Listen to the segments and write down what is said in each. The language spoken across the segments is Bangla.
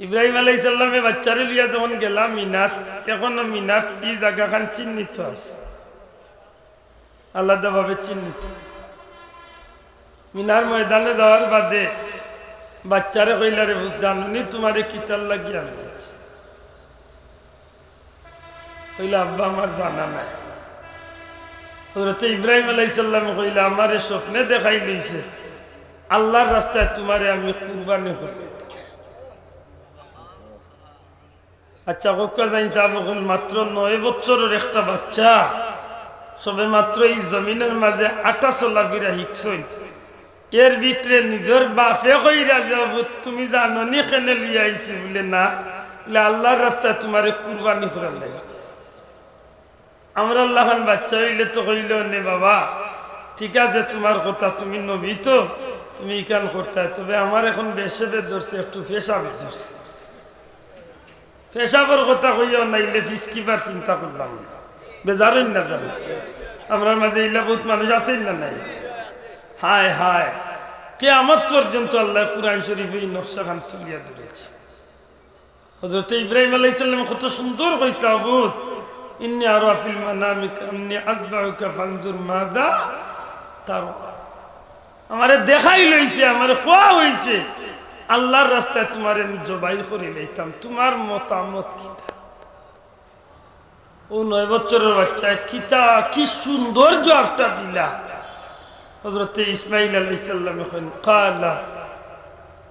ইব্রাহিম আলাই সাল্লামে বাচ্চারে লিয়া যখন গেলাম মিনাত, এখনও মিনাত ই জায়গা খান চিহ্নিত আছে। আলাদাভাবে চিহ্নিত আছে। মিনার ময়দানে যাওয়ার বাদে বাচ্চারে কইলারে জানুনি তোমারে কিতার লাগিয়ে আছি কইলা, আব্বা, আমার জানা নাই। হজরতে ইব্রাহিম আলাইসাল্লাম কইলা, আমারে স্বপ্নে দেখাই লইছে। আল্লাহর রাস্তায় তোমারে আমি কুরবানি করি আচ্ছা হকা যাই সাবকুল মাত্র নয় বছরের একটা বাচ্চা। সবে মাত্র এই জমিনের মাঝে আটা চলা ফিরা শিখছই। এর ভিতরে নিজের বাপে কইরা যাব তুমি জানো নি কেনে লিয়ে আইছি? বলে, না। বলে, আল্লাহর রাস্তায় তোমারে কুরবানি করার লাগে। আমরা আল্লাহ খান বাচ্চা হইলে তো কইল নে বাবা, ঠিক আছে, তোমার কথা তুমি নবী তো, তুমি ইকান করতে তবে আমার এখন বেশে বেদ ধরছে, একটু ফেসাবে ধরছে। পেশাবর কথা কইও নাইলে ফিস কিবার চিন্তা করলাম। বেজারই না জানো। আমরা মাঝে ইলা বহুত মানুষ আছেন না নাই? হায় হায়। কে আমার পর্যন্ত আল্লাহ কুরআন শরীফে এই নকশা খান তুলিয়া ধরেছে। হজরত ইব্রাহিম আলাইসাল্লাম কত সুন্দর কইছে আবুত ইন্নি আরও আফিল মানামিক আমনি আজবাউকা ফানজুর মাদা তার আমারে দেখাই লইছে, আমারে খোয়া হইছে। আল্লাহর রাস্তায় তোমার আমি জবাই করে লইতাম তোমার মতামত কিতা ও নয় বছরের বাচ্চা কিতা কি সুন্দর জবাবটা দিলা হজরত ইসমাইল আলাই সাল্লাম এখন কালা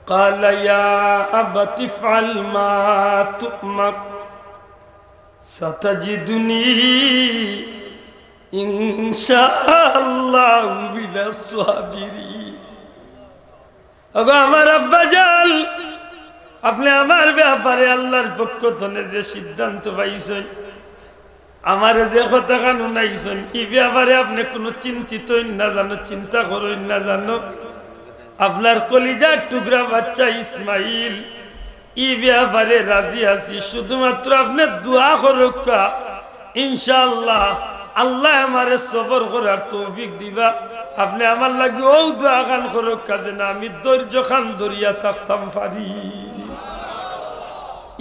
قال يا أبت افعل ما تؤمر ستجدني إن شاء الله من الصابرين ওগো আমার আব্বা জাল আপনি আমার ব্যাপারে আল্লাহর পক্ষ ধনে যে সিদ্ধান্ত পাইছেন, আমার যে কথা কানু নাইছেন কি ব্যাপারে আপনি কোনো চিন্তিত না জানো, চিন্তা করুন না জানো। আপনার কলিজার টুকরা বাচ্চা ইসমাইল ই ব্যাপারে রাজি আছি। শুধুমাত্র আপনি দোয়া করুকা ইনশাআল্লাহ। আল্লাহ আমারে সবর করার তৌফিক দিবা। আপনি আমার লাগে ও দোয়া খান কাজে না আমি ধৈর্য খান ধরিয়া থাকতাম পারি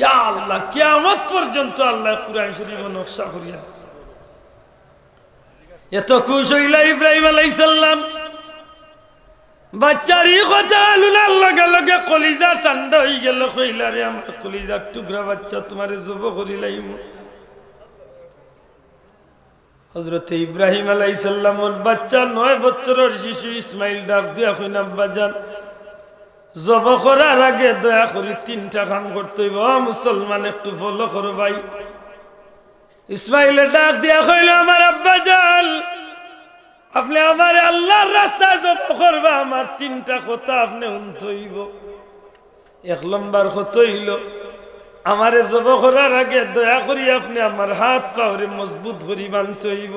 ইয়া আল্লাহ, কিয়ামত পর্যন্ত আল্লাহ কুরআন শরীফ নকশা করিয়া এত খুশ হইলা ইব্রাহিম আলাইহিস সালাম। বাচ্চার কথা আলুনার লগে লগে কলিজা ঠান্ডা হয়ে গেল কইলা রে আমার কলিজার টুকরা বাচ্চা তোমারে জব করিলাইম। হজরত ইব্রাহিম আলাইসাল্লামর বাচ্চা নয় বছরের শিশু ইসমাইল ডাক দিয়া কইন আব্বা যান জব করার আগে দয়া করি তিনটা কাম করতে মুসলমান, একটু ফলো করো ভাই। ইসমাইলের ডাক দিয়া কইল, আমার আব্বা যান আপনি আমার আল্লাহর রাস্তায় জব করবা, আমার তিনটা কথা আপনি উন্ত হইব। এক লম্বার কত হইল আমারে জব করার আগে দয়া করি আপনি আমার হাত পাওরে মজবুত করি বানতে হইব।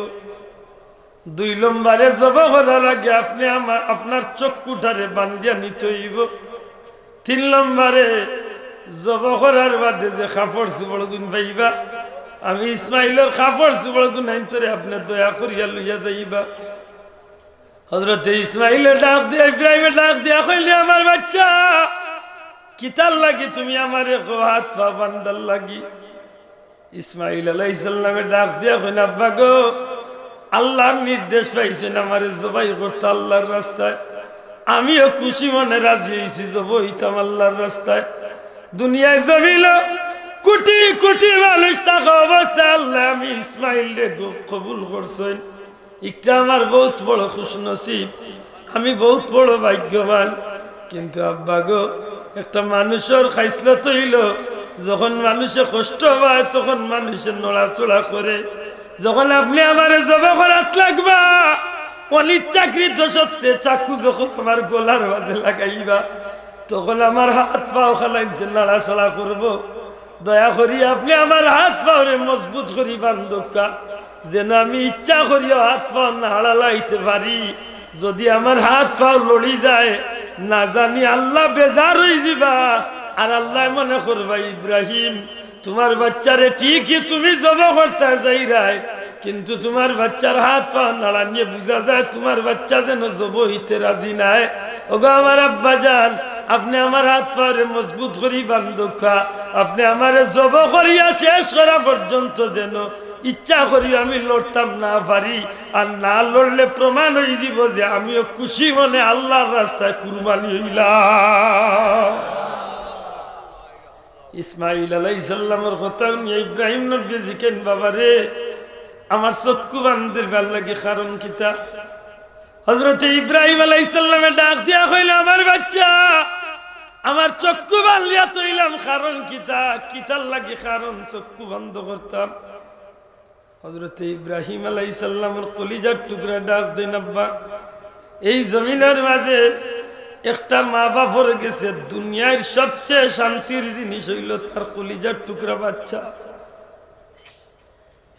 দুই লম্বারে জব করার আগে আপনি আমার আপনার চক্ষুটারে বান্ধিয়া নিতে হইব। তিন লম্বারে জব করার বাদে যে কাপড় চুপড় দিন পাইবা আমি ইসমাইলের কাপড় চুপড় দিন আইনতরে আপনি দয়া করিয়া লইয়া যাইবা। হজরত ইসমাইলে ডাক দিয়া ইব্রাহিমে ডাক দিয়া কইলে, আমার বাচ্চা কিতার লাগি তুমি আমার হাত পা বান্দার লাগি। ইসমাইল আলাইসাল্লামে ডাক দিয়া কইন আব্বা গো, আল্লাহর নির্দেশ পাইছেন আমার জবাই করতে আল্লাহর রাস্তায়। আমিও খুশি মনে রাজি হয়েছি জব হইতাম আল্লাহর রাস্তায়। দুনিয়ার জমিল কোটি কোটি মানুষ থাকা অবস্থায় আল্লাহ আমি ইসমাইল রে কবুল করছেন। একটা আমার বহুত বড় খুশ নসিব আমি বহুত বড় ভাগ্যবান। কিন্তু আব্বা গো একটা মানুষের খাইসলত হইল, যখন মানুষে কষ্ট পায়, তখন মানুষে নড়াচড়া করে। যখন আপনি আমার জবা করাত লাগবা অনেক চাকরি তো সত্যি চাকু যখন আমার গোলার মাঝে লাগাইবা, তখন আমার হাত পাও খালাইতে নাড়াচড়া করব। দয়া করি আপনি আমার হাত পাওরে মজবুত করি বান্ধবকা যেন আমি ইচ্ছা করিও হাত পাও নাড়া লাইতে পারি। যদি আমার হাত পাও লড়ি যায়, না জানি আল্লাহ বেজার হয়ে যাবা। আর আল্লাহ মনে করবা, ইব্রাহিম, তোমার বাচ্চারে ঠিকই তুমি জব করতে যাই রায়। কিন্তু তোমার বাচ্চার হাত পা নাড়া নিয়ে বোঝা যায়, তোমার বাচ্চা যেন জব হইতে রাজি নাই। ওগো আমার আব্বা যান আপনি আমার হাত পারে মজবুত করি বান্ধকা। আপনি আমারে জব করিয়া শেষ করা পর্যন্ত যেন ইচ্ছা করি আমি লড়তাম না পারি। আর না লড়লে প্রমাণ হয়ে দিব যে আমিও খুশি মনে আল্লাহর রাস্তায় কুরবানি হইলাম। ইসমাইল আলাইসাল্লামের কথা নিয়ে ইব্রাহিম নবী জিকেন বাবা রে? আমার চক্ষু বান্ধের ভালো লাগে, কারণ কিতা হজরত ইব্রাহিম আলাই আলাইসাল্লামে ডাক দিয়া হইল আমার বাচ্চা, আমার চক্ষু বান্ধিয়া তৈলাম, কারণ কিতা কিতার লাগে? কারণ চক্ষু বন্ধ করতাম। হজরত ইব্রাহিম আলাইসাল্লামের কলিজার টুকরা ডাক দেন, আব্বা, এই জমিনের মাঝে একটা মা বাপর গেছে, দুনিয়ার সবচেয়ে শান্তির জিনিস হইল তার কলিজার টুকরা বাচ্চা।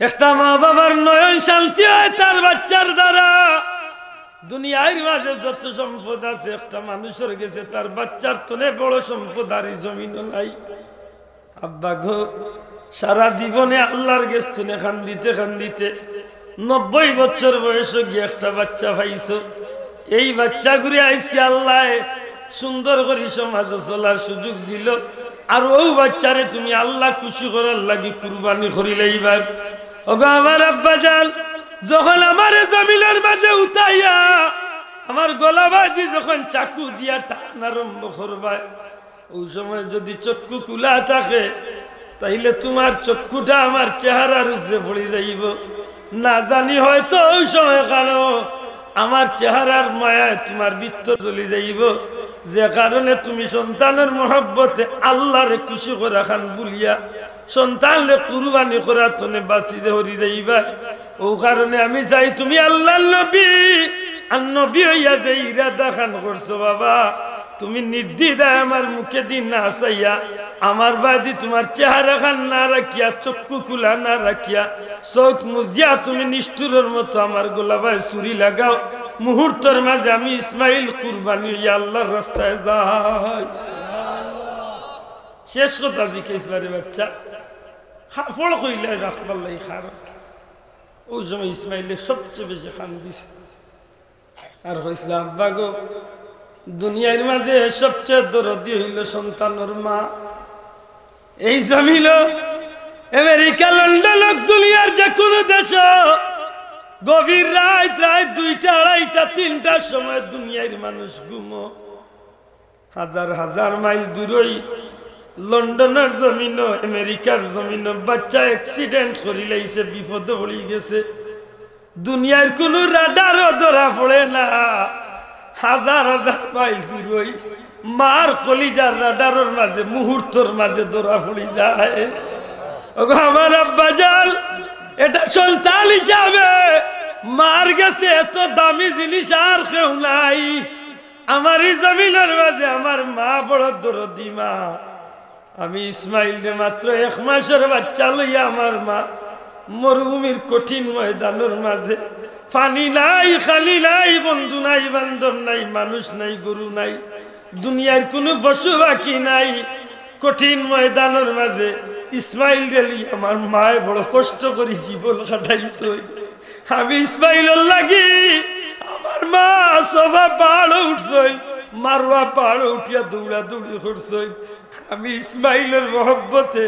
একটা মা বাবার নয়ন শান্তি হয় তার বাচ্চার দ্বারা। দুনিয়ার মাঝে যত সম্পদ আছে, একটা মানুষের গেছে, তার বাচ্চার তনে বড় সম্পদ আর এই জমিনও নাই। আব্বা গো সারা জীবনে আল্লাহর গেছ তুনে খান দিতে খান দিতে নব্বই বছর বয়সে গিয়ে একটা বাচ্চা পাইছ। এই বাচ্চা ঘুরে আইসকে আল্লাহ সুন্দর করে সমাজ চলার সুযোগ দিল। আর ও বাচ্চারে তুমি আল্লাহ খুশি করার লাগি কুরবানি করিলে এইবার। আমার আব্বা জাল যখন আমার জমিনের মাঝে উঠাইয়া আমার গলা বাজি যখন চাকু দিয়া টান আরম্ভ করবায়, ওই সময় যদি চক্ষু কুলা থাকে তাইলে তোমার চক্ষুটা আমার চেহারার উপরে পড়ে যাইব। না জানি হয়তো ওই সময় কারণ আমার চেহারার মায়ায় তোমার বৃত্ত চলে যাইব। যে কারণে তুমি সন্তানের মহব্বতে আল্লাহরে খুশি করা খান বলিয়া সন্তানরে কুরবানি করার তনে বাঁচি হরি যাইবা। ও কারণে আমি চাই তুমি আল্লাহ নবী, আর নবী হইয়া যে ইরাদা খান করছ বাবা। তুমি নির্দিদায় আমার মুখে দিন না চাইয়া আমার বাদি তোমার চেহারা খান না রাখিয়া, চক্ষু খুলা না রাখিয়া, চোখ মুজিয়া তুমি নিষ্ঠুরের মতো আমার গোলাবায় চুরি লাগাও। মুহূর্তের মাঝে আমি ইসমাইল কুরবানি আল্লাহর রাস্তায় যাই। শেষ কথা জিজ্ঞেস বারে বাচ্চা। ফল কইলে রাখবার খারাপ ওই সময় ইসমাইলের সবচেয়ে বেশি খান দিছে। আর হয়েছিল আব্বা দুনিয়ার মাঝে সবচেয়ে দরদি হইল সন্তানের মা। এই জমিল আমেরিকা, লন্ডন দুনিয়ার যে কোনো দেশ। গভীর রাত রাত দুইটা, আড়াইটা তিনটার সময় দুনিয়ার মানুষ ঘুমো। হাজার হাজার মাইল দূরই লন্ডনের জমিন আমেরিকার জমিন বাচ্চা অ্যাক্সিডেন্ট করিলাইছে বিপদে পড়ে গেছে। দুনিয়ার কোন রাডারও ধরা পড়ে না। হাজার হাজার মাইল দূরই মার কলিজার রাডারের মাঝে, মুহূর্তর মাঝে ধরা পড়ে যায়। আমার আব্বা জাল এটা সন্তান হিসাবে মার গেছে, এত দামি জিনিস আর কেউ নাই। আমার এই জমিনের মাঝে আমার মা বড় দরদি মা। আমি ইসমাইল মাত্র এক মাসের বাচ্চা লইয়া আমার মা মরুভূমির কঠিন ময়দানের মাঝে পানি নাই, খালি নাই, বন্ধু নাই বান্ধব নাই, মানুষ নাই, গরু নাই, দুনিয়ার কোনো পশু বাকি নাই। কঠিন ময়দানের মাঝে ইসমাইল গেলি, আমার মায় বড় কষ্ট করে জীবন কাটাইছ। আমি ইসমাইল লাগি, আমার মা সবা পাহাড় উঠছই মারোয়া পাহাড় উঠিয়া দৌড়া দৌড়ি করছই আমি ইসমাইলের মহব্বতে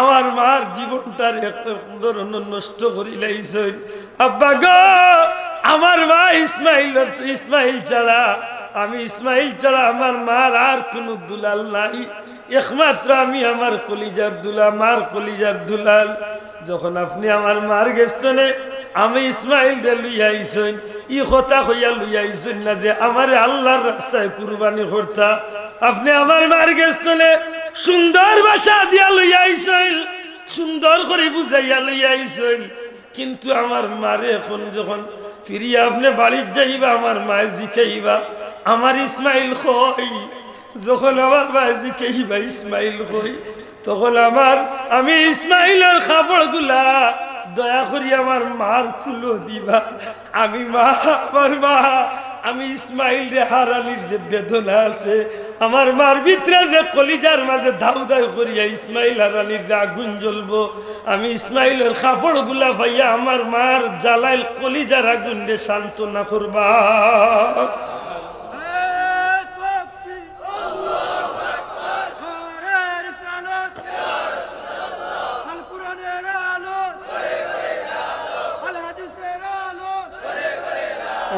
আমার মার জীবনটার একটা ধরনের নষ্ট করি লাইছই আব্বা গো, আমার মা ইসমাইল ইসমাইল ছাড়া, আমি ইসমাইল ছাড়া আমার মার আর কোনো দুলাল নাই। একমাত্র আমি আমার কলিজার দুলা মার কলিজার দুলাল। যখন আপনি আমার মার গেস্তনে আমি ইসমাইল লইয়াইছেন ই কথা হইয়া লইয়াইছেন না যে আমার আল্লাহর রাস্তায় কুরবানি করতা। আপনি আমার মার গেস্তনে সুন্দর ভাষা দিয়া লইয়াইছেন সুন্দর করে বুঝাইয়া লইয়াইছেন কিন্তু আমার মারে এখন যখন ফিরিয়া আপনি বাড়ির যাইবা, আমার মায়ের জিখাইবা আমার ইসমাইল হই যখন আমার মায়ের কেইবা ইসমাইল হই তখন আমার, আমি ইসমাইলের খাবারগুলা দয়া করি আমার মার খুলো দিবা। আমি মা, আমার মা আমি ইসমাইল রে হারালির যে বেদনা আছে, আমার মার ভিতরে যে কলিজার মাঝে ধাউ ধাউ করিয়া ইসমাইল হারালির যে আগুন জ্বলবো, আমি ইসমাইলের কাপড়গুলা ভাইয়া আমার মার জ্বালাইল কলিজার আগুন রে সান্ত্বনা করবা।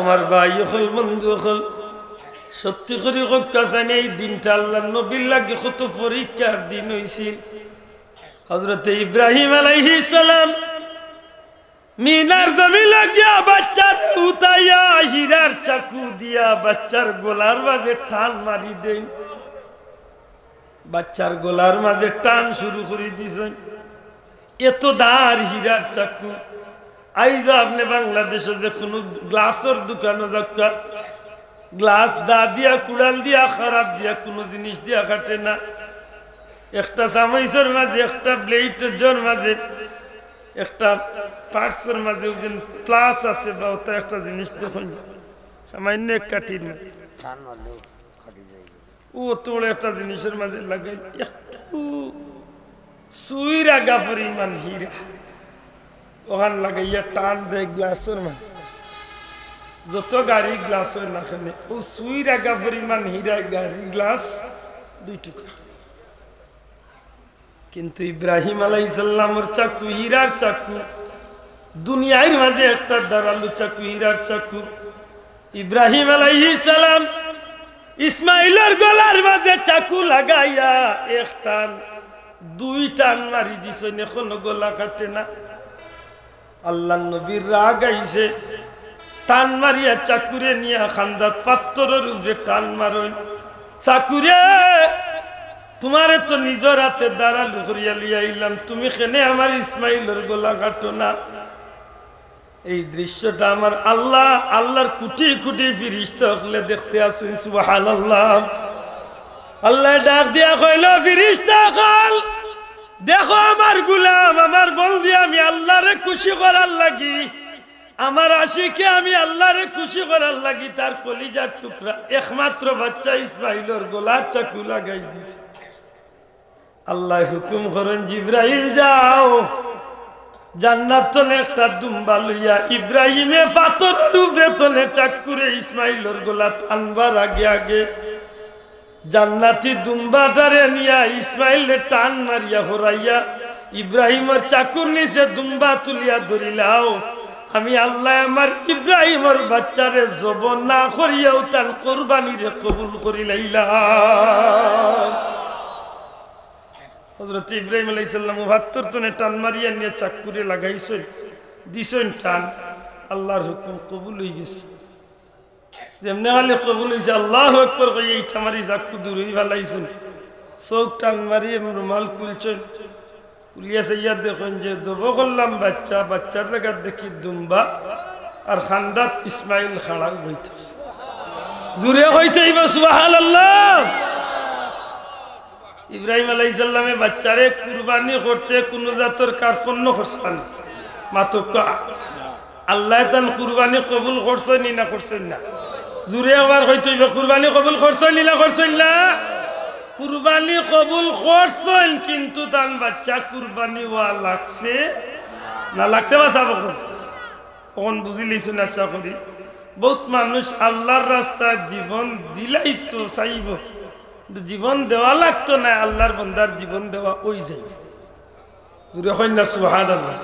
আমার ভাই হল, বন্ধু হল। সত্যি করে কাছে এই দিনটা আল্লাহ নবীর লাগে কত পরীক্ষার দিন হয়েছিল হজরত ইব্রাহিম আলাইহি সালাম মিনার জমি লাগিয়া বাচ্চার উতাইয়া হীরার চাকু দিয়া বাচ্চার গোলার মাঝে টান মারি দেন। বাচ্চার গোলার মাঝে টান শুরু করে দিছেন। এত দার হীরার চাকু। আইজ আপনি বাংলাদেশে যে কোনো গ্লাসের দোকানে যাক্কা গ্লাস দা দিয়া, কুড়াল দিয়া, খারাপ দিয়া, কোনো জিনিস দিয়া কাটে না। একটা সামাইসের মাঝে, একটা ব্লেডের মাঝে, একটা পার্টসের মাঝে ওজন প্লাস আছে বা ওটা একটা জিনিস দেখুন, সামান্য এক কাঠির ও তোড়ে একটা জিনিসের মাঝে লাগাই, একটু সুইরা গা পরিমাণ হীরা। ওখান লাগাইয়া টান দেয় গ্লাসের মাঝে যত গাড়ি গ্লাস হয় না খানে ও সুইরা গা পরিমাণ হীরা গাড়ি, গ্লাস দুই টুকরা কিন্তু ইব্রাহিম আলাইসাল্লামর চাকু, হীরার চাকু, দুনিয়ার মাঝে একটা দাঁড়ালু চাকু, হীরার চাকু। ইব্রাহিম আলাইহি সালাম ইসমাইলের গলার মাঝে চাকু লাগাইয়া এক টান, দুই টান মারি দিছেন এখনও গলা কাটে না। আল্লাহ নবীর রাগ আইছে। টান মারিয়া চাকুরে নিয়ে খান্দাত পাত্তরের উপরে টান মারন। চাকুরে, তোমারে তো নিজের হাতে দাঁড়ালু করিয়া লিয়া আইলাম, তুমি খেনে আমার ইসমাইলের গোলা কাটো না? এই দৃশ্যটা আমার আল্লাহ, আল্লাহর কুটি কুটি ফিরিস্ত হলে দেখতে আসো সুহান আল্লাহ আল্লাহ ডাক দিয়া কইল, ফিরিস্তা কল দেখো আমার গুলাম, আমার বলদি আমি আল্লাহরে খুশি করার লাগি। আমার আশিকে আমি আল্লাহরে খুশি করার লাগি, তার কলিজার টুকরা। একমাত্র বাচ্চা ইসমাইলর গোলার চাকু লাগাই দিছে। আল্লাহ হুকুম করেন, জিব্রাইল যাও। জান্নাত তলে একটা দুম্বা লইয়া ইব্রাহিমে পাথর রূপে তলে চাকুরে ইসমাইলর গোলাত আনবার আগে আগে। জান্নাতি দুম্বাটারে নিয়া ইসমাইলে টান মারিয়া হরাইয়া ইব্রাহিমের চাকুর নিচে দুম্বা তুলিয়া ধরিলাও। আমি আল্লাহ আমার ইব্রাহিমের বাচ্চারে জব না করিয়াও তার কোরবানিরে কবুল করি লাইলাম। হজরত ইব্রাহিম আলাইসাল্লাম বাহাত্তর টনে টান মারিয়া নিয়ে চাকুরে লাগাইছেন, দিছেন টান। আল্লাহর হুকুম কবুল হয়ে গেছে। যেমনি হলে কবুল হয়েছে আল্লাহ একবার কই, এইটা মারি চাকু দূর হয়ে ফেলাইছেন। চোখ টান মারিয়ে রুমাল খুলছেন। কুলিয়া সাইয়ার দেখুন যে, জব করলাম বাচ্চা, বাচ্চার জায়গার দেখি দুম্বা আর খান্দাত ইসমাইল জুড়ে সুবাহাল আল্লাহ ইব্রাহিম আলাইসাল্লামে বাচ্চারে কুরবানি করতে কোন জাতর কার্পণ্য করছেন মাতক আল্লাহ তান কুরবানি কবুল করছেন না করছেন না? জুড়ে আবার হইতে কুরবানি কবুল করছেন না করছেন না? কুরবানি কবুল করছেন, কিন্তু তান বাচ্চা কুরবানি ওয়া লাগছে না লাগছে বা সাব কখন বুঝি লিছুন আশা করি, বহুত মানুষ আল্লাহর রাস্তায় জীবন দিলাই তো চাইব। জীবন দেওয়া লাগতো না, আল্লাহর বন্দার জীবন দেওয়া ওই না সুহান আল্লাহ